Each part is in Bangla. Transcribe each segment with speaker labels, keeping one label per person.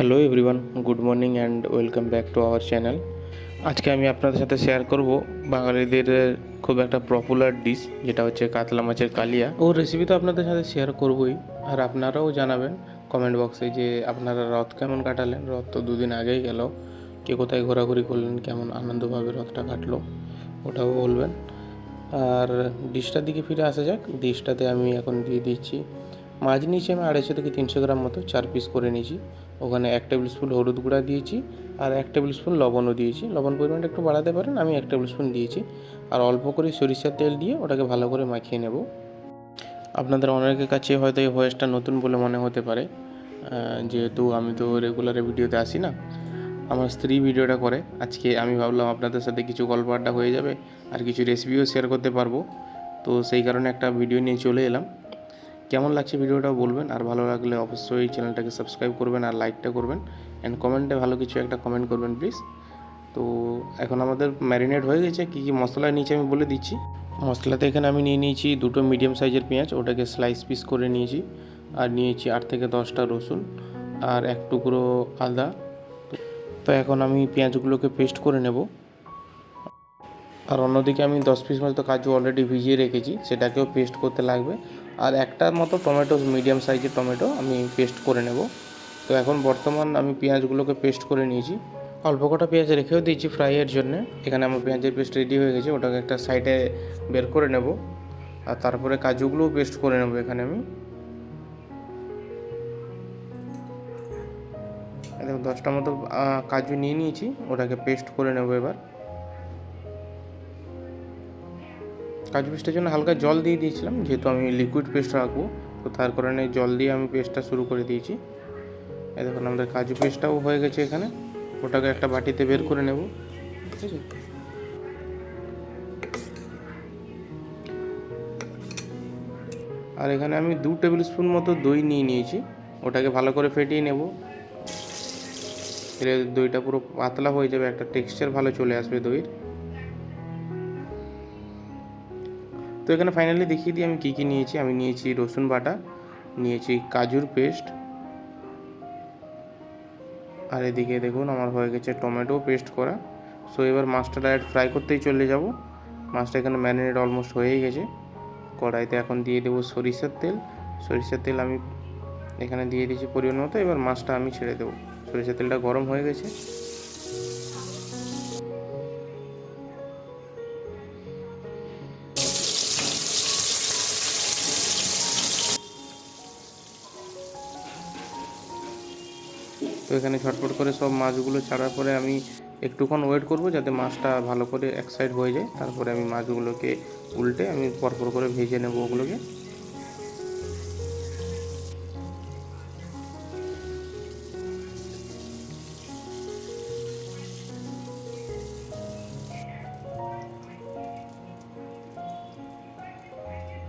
Speaker 1: Hello everyone good morning and welcome back to our channel আজকে আমি আপনাদের সাথে শেয়ার করব বাঙালিদের খুব একটা পপুলার ডিশ যেটা হচ্ছে কাতলা মাছের কালিয়া। ও রেসিপি তো আপনাদের সাথে শেয়ার করবই, আর আপনারাও জানাবেন কমেন্ট বক্সে যে আপনারা রথ কেমন কাটালেন? রথ তো দুদিন আগেই গেল। কে কোথায় ঘোরাঘুরি করলেন? কেমন আনন্দভাবে রথটা কাটলো? ওটাও বলবেন। আর ডিশটার দিকে ফিরে আসা যাক। ডিশটাতে আমি এখন দিয়ে দিচ্ছি মাছ নিয়েছি আমি আড়াইশো থেকে তিনশো গ্রাম মতো চার পিস করে নিয়েছি। ওখানে এক টেবিল স্পুন হলুদ গুঁড়া দিয়েছি আর এক টেবিল স্পুন লবণও দিয়েছি। লবণ পরিমাণটা একটু বাড়াতে পারেন, আমি এক টেবিল স্পুন দিয়েছি। আর অল্প করে সরিষার তেল দিয়ে ওটাকে ভালো করে মাখিয়ে নেব। আপনাদের অনেকের কাছে হয়তো এই ভয়েসটা নতুন বলে মনে হতে পারে যেহেতু আমি তো রেগুলারে ভিডিওতে আসি না। আমার স্ত্রী ভিডিওটা করে, আজকে আমি ভাবলাম আপনাদের সাথে কিছু গল্প আড্ডা হয়ে যাবে আর কিছু রেসিপিও শেয়ার করতে পারব। তো সেই কারণে একটা ভিডিও নিয়ে চলে এলাম। কেমন লাগছে ভিডিওটা বলবেন, আর ভালো লাগলে অবশ্যই চ্যানেলটাকে সাবস্ক্রাইব করবেন আর লাইকটা করবেন অ্যান্ড কমেন্টে ভালো কিছু একটা কমেন্ট করবেন প্লিজ তো এখন আমাদের ম্যারিনেট হয়ে গেছে, কী কী মশলা নিয়েছি আমি বলে দিচ্ছি। মশলাতে এখানে আমি নিয়ে নিয়েছি দুটো মিডিয়াম সাইজের পেঁয়াজ, ওটাকে স্লাইস পিস করে নিয়েছি, আর নিয়েছি আট থেকে দশটা রসুন, আর এক টুকরো আদা। তো এখন আমি পেঁয়াজগুলোকে পেস্ট করে নেব। আর অন্যদিকে আমি দশ পিস মতো কাজু অলরেডি ভিজিয়ে রেখেছি, সেটাকেও পেস্ট করতে লাগবে। আর একটার মতো টমেটো মিডিয়াম সাইজের টমেটো আমি পেস্ট করে নেব। তো এখন বর্তমান আমি পেঁয়াজগুলোকে পেস্ট করে নিয়েছি। অল্প কটা পেঁয়াজ রেখেও দিয়েছি ফ্রাইয়ের জন্য। এখানে আমার পেঁয়াজের পেস্ট রেডি হয়ে গেছে, ওটাকে একটা সাইডে বের করে নেব। আর তারপরে কাজুগুলোও পেস্ট করে নেব এখানে আমি। দশটা মতো কাজু নিয়ে নিয়েছি, ওটাকে পেস্ট করে নেব এবার। কাজু পেস্টের জন্য হালকা জল দিয়ে দিয়েছিলাম, যেহেতু আমি লিকুইড পেস্ট রাখব, তো তার কারণে জল দিয়ে আমি পেস্টটা শুরু করে দিয়েছি। এই দেখুন আমাদের কাজু পেস্টটাও হয়ে গেছে এখানে। ওটাকে একটা বাটিতে বের করে নেব। ঠিক আছে? আর এখানে আমি দু টেবিল স্পুন মতো দই নিয়ে নিয়েছি। ওটাকে ভালো করে ফেটিয়ে নেব। এলে দইটা পুরো পাতলা হয়ে যাবে, একটা টেক্সচার ভালো চলে আসবে দইয়ের। এখানে ফাইনালি দেখিয়ে দিই আমি কী কী নিয়েছি। আমি নিয়েছি রসুন বাটা, নিয়েছি কাজুর পেস্ট, আর এদিকে দেখুন আমার হয়ে গেছে টমেটো পেস্ট করা। সো এবার মাছটা ডাইরেক্ট ফ্রাই করতেই চলে যাব। মাছটা এখানে ম্যারিনেট অলমোস্ট হয়েই গেছে। কড়াইতে এখন দিয়ে দেবো সরিষার তেল। সরিষার তেল আমি এখানে দিয়ে দিয়েছি পরিমাণ মতো। এবার মাছটা আমি ছেড়ে দেবো। সরিষার তেলটা গরম হয়ে গেছে। তো এখানে ঝটপট করে সব মাছগুলো ছাড়ার পরে আমি একটুক্ষণ ওয়েট করব যাতে মাছটা ভালো করে এক সাইড হয়ে যায়। তারপরে আমি মাছগুলোকে উল্টে আমি পরপর করে ভেজে নেব ওগুলোকে।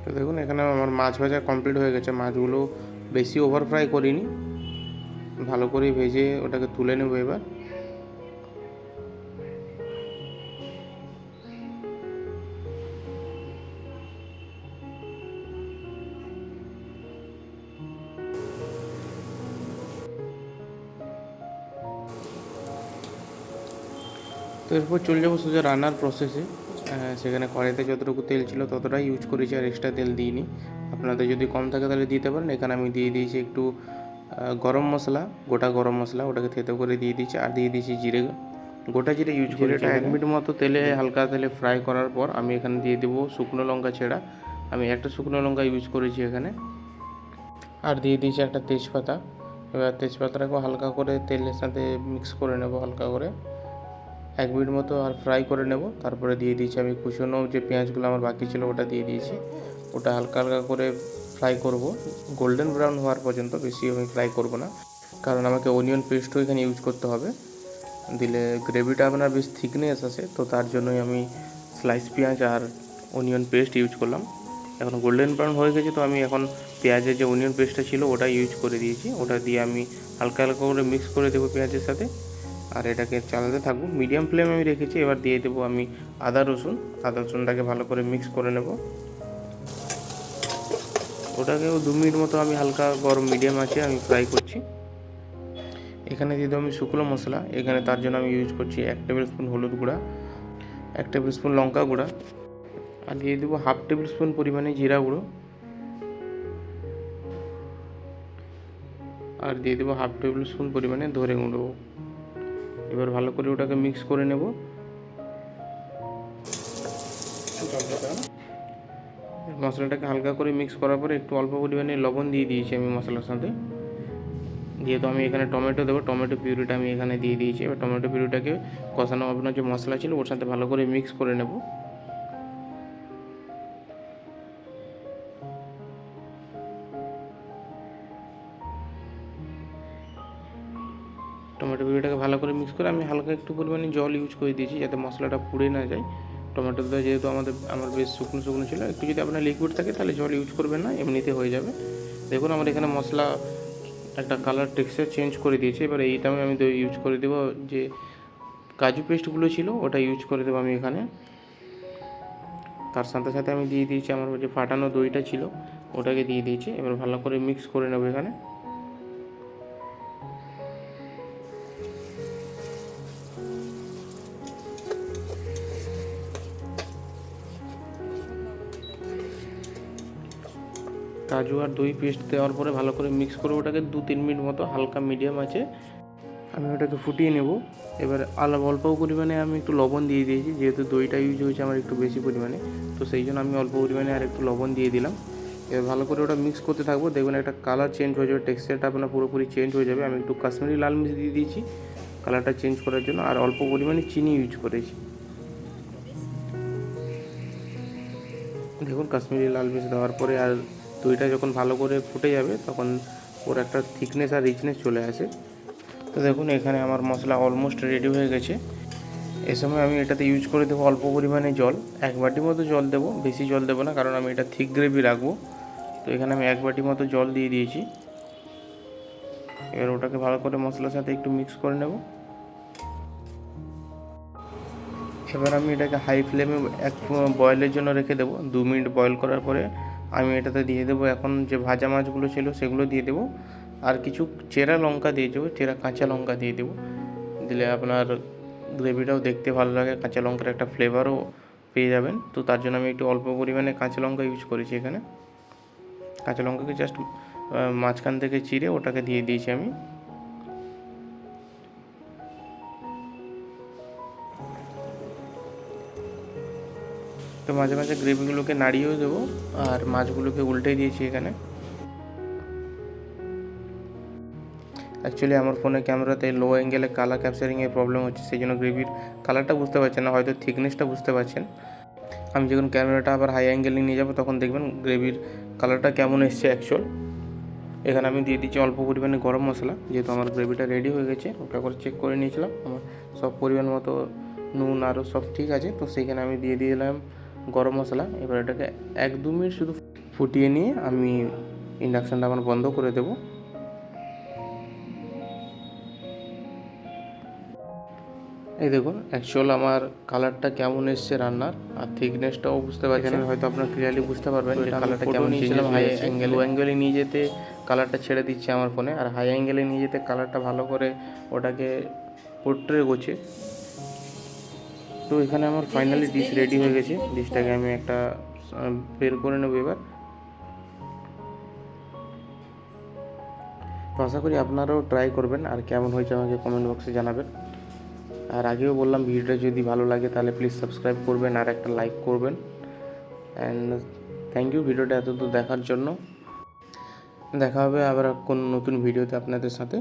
Speaker 1: তো দেখুন, এখানে আমার মাছ ভাজা কমপ্লিট হয়ে গেছে। মাছগুলো বেশি ওভার ফ্রাই করিনি। ভালো করে ভেজে ওটাকে তুলে নেব এবার। তো এরপর চলে যাব সোজা রান্নার প্রসেসে সেখানে কড়াইতে যতটুকু তেল ছিল ততটাই ইউজ করেছি আর এক্সট্রা তেল দিইনি। আপনাদের যদি কম থাকে তাহলে দিতে পারেন। এখানে আমি দিয়ে দিয়েছি একটু গরম মশলা গোটা গরম মশলা ওটাকে থেতো করে দিয়ে দিয়েছি আর দিয়ে দিয়েছি জিরে। গোটা জিরে ইউজ করে এটা এক মিনিট মতো তেলে হালকা তেলে ফ্রাই করার পর আমি এখানে দিয়ে দেবো শুকনো লঙ্কা ছেঁড়া। আমি একটা শুকনো লঙ্কা ইউজ করেছি এখানে। আর দিয়ে দিয়েছি একটা তেজপাতা। এবার তেজপাতাটাকে হালকা করে তেলের সাথে মিক্স করে নেব হালকা করে। এক মিনিট মতো আর ফ্রাই করে নেব। তারপরে দিয়ে দিয়েছি আমি কুচনো যে পেঁয়াজগুলো আমার বাকি ছিল ওটা দিয়ে দিয়েছি। ওটা হালকা হালকা করে ফ্রাই করব। গোল্ডেন ব্রাউন হওয়ার পর্যন্ত বেশি আমি ফ্রাই করব না। কারণ আমাকে অনিয়ন পেস্টও এখানে ইউজ করতে হবে। দিলে গ্রেভিটা আপনার বেশ থিকনেস আছে, তো তার জন্যই আমি স্লাইস পেঁয়াজ আর অনিয়ন পেস্ট ইউজ করলাম। এখন গোল্ডেন ব্রাউন হয়ে গেছে, তো আমি এখন পেঁয়াজের যে অনিয়ন পেস্টটা ছিল ওটা ইউজ করে দিয়েছি। ওটা দিয়ে আমি হালকা হালকা করে মিক্স করে দেবো পেঁয়াজের সাথে। আর এটাকে চালাতে থাকব। মিডিয়াম ফ্লেম আমি রেখেছি, এবার দিয়ে দেবো আমি আদা রসুন। আদা রসুনটাকে ভালো করে মিক্স করে নেব। ওটাকেও দু মিনিট মতো আমি হালকা গরম মিডিয়াম আছে আমি ফ্রাই করছি। এখানে দিয়ে দেবো আমি শুকনো মশলা, এখানে তার জন্য আমি ইউজ করছি এক টেবিল স্পুন হলুদ গুঁড়া, এক টেবিল স্পুন লঙ্কা গুঁড়া, আর দিয়ে দেবো হাফ টেবিল স্পুন পরিমাণে জিরা গুঁড়ো। আর দিয়ে দেবো হাফ টেবিল স্পুন পরিমাণে ধরে গুঁড়ো। এবার ভালো করে ওটাকে মিক্স করে নেব। মশলাটাকে হালকা করে মিক্স করার পরে একটু অল্প পরিমাণে লবণ দিয়ে দিয়েছি আমি মশলার সাথে। যেহেতু আমি এখানে টমেটো দেবো, টমেটো পিউরিটা আমি এখানে দিয়ে দিয়েছি। এবার টমেটো পিউরিটাকে কষানো আপনার যে মশলা ছিল ওর সাথে ভালো করে মিক্স করে নেব। টমেটো পিউরিটাকে ভালো করে মিক্স করে আমি হালকা একটু পরিমাণে জল ইউজ করে দিয়েছি যাতে মশলাটা পুড়ে না যায়। টমেটোটা যেহেতু আমাদের, আমার বেশ শুকনো শুকনো ছিল, একটু যদি আপনার লিকুইড থাকে তাহলে জল ইউজ করবেন না, এমনিতে হয়ে যাবে। দেখুন, আমার এখানে মশলা একটা কালার টেক্সচার চেঞ্জ করে দিয়েছে, এবার এইটা আমি ইউজ করে দেবো যে কাজু পেস্টগুলো ছিল, ওটা ইউজ করে দেবো আমি এখানে। তার সাথে সাথে আমি দিয়ে দিয়েছি আমার যে ফাটানো দইটা ছিল, ওটাকে দিয়ে দিয়েছি, এবার ভালো করে মিক্স করে নেব এখানে। কাজু আর দই পেস্ট দেওয়ার পরে ভালো করে মিক্স করে ওটাকে দু তিন মিনিট মতো হালকা মিডিয়াম আছে। আমি ওটাকে ফুটিয়ে নেব। এবার আলাদা অল্প পরিমাণে আমি একটু লবণ দিয়ে দিয়েছি, যেহেতু দইটা ইউজ হয়েছে আমার একটু বেশি পরিমাণে, তো সেই জন্য আমি অল্প পরিমাণে আর একটু লবণ দিয়ে দিলাম। এবার ভালো করে ওটা মিক্স করতে থাকব। দেখবেন একটা কালার চেঞ্জ হয়ে যাবে টেক্সচারটা আপনার পুরোপুরি চেঞ্জ হয়ে যাবে। আমি একটু কাশ্মীরি লাল মির্চ দিয়ে দিয়েছি কালারটা চেঞ্জ করার জন্য, আর অল্প পরিমাণে চিনি ইউজ করেছি। দেখুন, কাশ্মীরি লাল মির্চ দেওয়ার পরে আর দইটা যখন ভালো করে ফুটে যাবে, তখন ওর একটা থিকনেস আর রিচনেস চলে আসে। তো দেখুন, এখানে আমার মশলা অলমোস্ট রেডি হয়ে গেছে। এ সময় আমি এটাতে ইউজ করে দেবো অল্প পরিমাণে জল। এক বাটি মতো জল দেবো, বেশি জল দেবো না, কারণ আমি এটা থিক গ্রেভি রাখব। তো এখানে আমি এক বাটি মতো জল দিয়ে দিয়েছি। এবার ওটাকে ভালো করে মশলার সাথে একটু মিক্স করে নেব। এবার আমি এটাকে হাই ফ্লেমে এক বয়েলের জন্য রেখে দেবো। দু মিনিট বয়েল করার পরে আমি এটাতে দিয়ে দেবো, এখন যে ভাজা মাছগুলো ছিল সেগুলো দিয়ে দেবো। আর কিছু চেরা লঙ্কা দিয়ে দেবো, চেরা কাঁচা লঙ্কা দিয়ে দেবো। দিলে আপনার গ্রেভিটাও দেখতে ভালো লাগে, কাঁচা লঙ্কার একটা ফ্লেভারও পেয়ে যাবেন। তো তার জন্য আমি একটু অল্প পরিমাণে কাঁচা লঙ্কা ইউজ করেছি এখানে। কাঁচা লঙ্কাকে জাস্ট মাঝখান থেকে চিরে ওটাকে দিয়ে দিয়েছি আমি। তো মাঝে মাঝে গ্রেভিগুলোকে নাড়িয়েও দেবো, আর মাছগুলোকে উল্টে দিয়েছি এখানে। অ্যাকচুয়ালি আমার ফোনে ক্যামেরাতে লো অ্যাঙ্গেলে কালার ক্যাপচারিংয়ের প্রবলেম হচ্ছে, সেই জন্য গ্রেভির কালারটা বুঝতে পারছেন না, হয়তো থিকনেসটা বুঝতে পারছেন আমি যখন ক্যামেরাটা আবার হাই অ্যাঙ্গেলে নিয়ে যাব, তখন দেখবেন গ্রেভির কালারটা কেমন এসছে অ্যাকচুয়াল এখানে আমি দিয়ে দিচ্ছি অল্প পরিমাণে গরম মশলা, যেহেতু আমার গ্রেভিটা রেডি হয়ে গেছে, ওটা করে চেক করে নিয়েছিলাম। আমার সব পরিমাণ মতো নুন আরও সব ঠিক আছে, তো সেইখানে আমি দিয়ে দিলাম গরম মশলা এবার এটাকে এক দু মিনিট শুধু ফুটিয়ে নিয়ে আমি ইন্ডাকশানটা আমার বন্ধ করে দেবো। এই দেখুন অ্যাকচুয়াল আমার কালারটা কেমন এসছে রান্নার আর থিকনেসটাও বুঝতে পারছেন হয়তো আপনার ক্লিয়ারলি বুঝতে পারবেন কালারটা কেমন নিয়েছিলাম হাই অ্যাঙ্গেল অ্যাঙ্গেলে নিয়ে যেতে কালারটা ছেড়ে দিচ্ছে আমার ফোনে আর হাই অ্যাঙ্গেলে নিয়ে যেতে কালারটা ভালো করে ওটাকে পোট্রে গোছে। তো এখানে আমার ফাইনালি ডিশ রেডি হয়ে গেছে। ডিশটাকে আমি একটা বের করে নেব এবার। তো আশা করি আপনারাও ট্রাই করবেন আর কেমন হয়েছে আমাকে কমেন্ট বক্সে জানাবেন। আর আগেও বললাম ভিডিওটা যদি ভালো লাগে তাহলে প্লিজ সাবস্ক্রাইব করবেন আর একটা লাইক করবেন। অ্যান্ড থ্যাংক ইউ ভিডিওটা এতদূর দেখার জন্য। দেখা হবে আবার কোন নতুন ভিডিওতে আপনাদের সাথে।